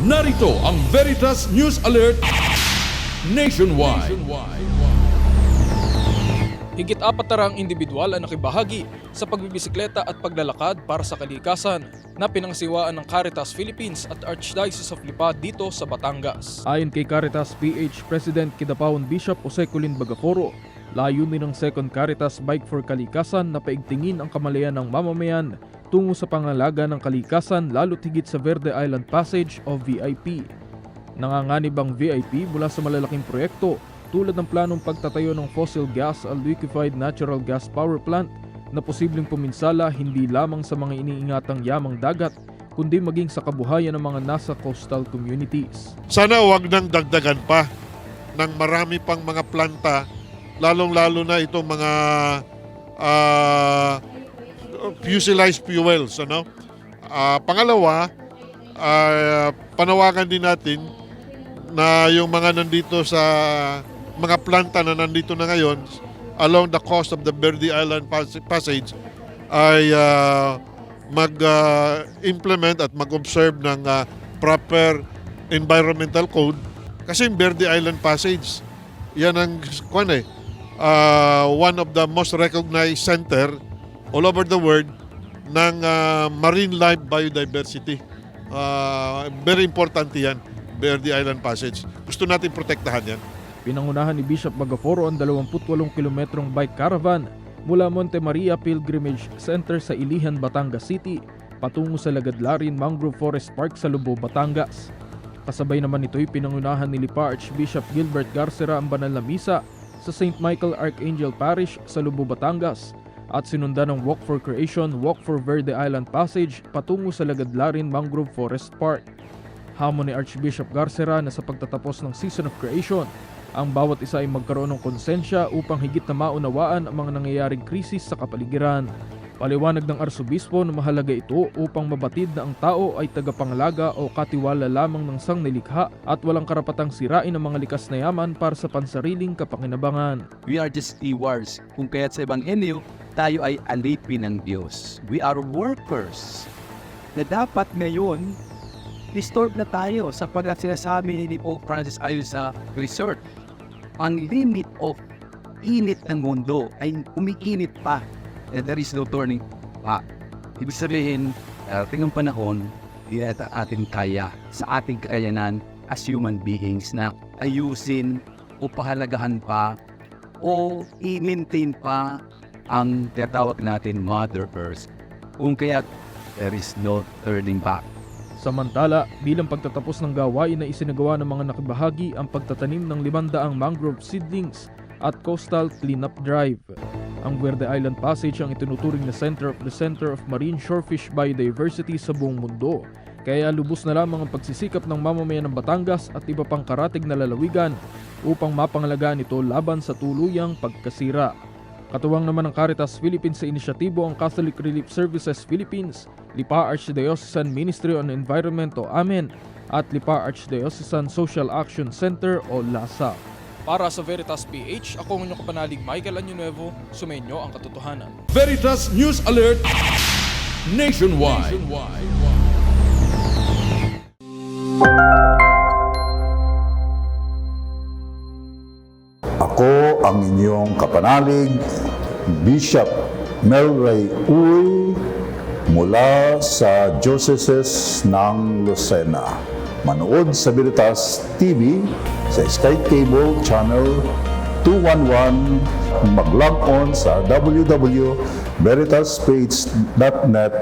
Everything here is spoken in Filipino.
Narito ang Veritas News Alert Nationwide. Higit apat na raang individual ang nakibahagi sa pagbibisikleta at paglalakad para sa kalikasan na pinangsiwaan ng Caritas Philippines at Archdiocese of Lipa dito sa Batangas. Ayon kay Caritas PH President Kidapawan Bishop Jose Colin Bagacoro, layunin ng Second Caritas Bike for Kalikasan na paigtingin ang kamalayan ng mamamayan tungo sa pangalaga ng kalikasan lalo't higit sa Verde Island Passage o VIP. Nanganganib ang VIP mula sa malalaking proyekto tulad ng planong pagtatayo ng fossil gas at liquefied natural gas power plant na posibleng puminsala hindi lamang sa mga iniingatang yamang dagat kundi maging sa kabuhayan ng mga nasa coastal communities. Sana wag nang dagdagan pa ng marami pang mga planta, lalong-lalo na itong mga ah, fossilized fuels. Ano? Ah, pangalawa, ah, panawagan din natin na yung mga nandito sa mga planta na nandito na ngayon along the coast of the Verde Island Pas- Passage ay ah, mag-implement at mag-observe ng ah, proper environmental code kasi yung Verde Island Passage yan ang kwan eh, ah, one of the most recognized center all over the world ng ah, marine life biodiversity. Ah, very important yan, Verde Island Passage. Gusto natin protektahan yan. Pinangunahan ni Bishop Bagaforo ang 28 kilometrong bike caravan mula Monte Maria Pilgrimage Center sa Ilihan, Batangas City patungo sa Lagadlarin Mangrove Forest Park sa Lubo, Batangas. Kasabay naman ito'y pinangunahan ni Lipa Archbishop Gilbert Garcera ang banal na misa sa St. Michael Archangel Parish sa Lubo, Batangas at sinundan ng Walk for Creation, Walk for Verde Island Passage patungo sa Lagadlarin Mangrove Forest Park. Hamon ni Archbishop Garcera na sa pagtatapos ng Season of Creation, ang bawat isa ay magkaroon ng konsensya upang higit na maunawaan ang mga nangyayaring krisis sa kapaligiran. Paliwanag ng arsobispo na mahalaga ito upang mabatid na ang tao ay tagapangalaga o katiwala lamang ng sangnilikha at walang karapatang sirain ang mga likas na yaman para sa pansariling kapakinabangan. We are just stewards. Kung kaya't sa Ebanghelyo, tayo ay alipin ng Diyos. We are workers. Na dapat ngayon, disturb na tayo sapagkat sinasabi ni Pope Francis ayon sa research, ang limit of init ng mundo ay umiinit pa and there is no turning back. Ibig sabihin, darating ang panahon, hindi atin kaya sa ating kakayanan as human beings na ayusin o pahalagahan pa o i-maintain pa ang tinatawag natin Mother Earth. Kung kaya there is no turning back. Samantala, bilang pagtatapos ng gawain na isinagawa ng mga nakibahagi ang pagtatanim ng 500 mangrove seedlings at coastal cleanup drive. Ang Verde Island Passage ang itinuturing na center of the center of marine shorefish biodiversity sa buong mundo. Kaya lubos na lamang ang pagsisikap ng mamamayan ng Batangas at iba pang karatig na lalawigan upang mapangalagaan ito laban sa tuluyang pagkasira. Katuwang naman ng Caritas Philippines sa inisyatibo ang Catholic Relief Services Philippines, Lipa Archdiocesan Ministry on Environment o AMEN at Lipa Archdiocesan Social Action Center o LASA. Para sa Veritas PH, ako ang inyong kapanalig Michael Anyunuevo, sumainyo ang katotohanan. Veritas News Alert Nationwide. Ako ang inyong kapanalig, Bishop Melray Uy, mula sa Dioceses ng Lucena. Manood sa Veritas TV sa Sky Cable Channel 211, mag-log on sa www.veritaspage.net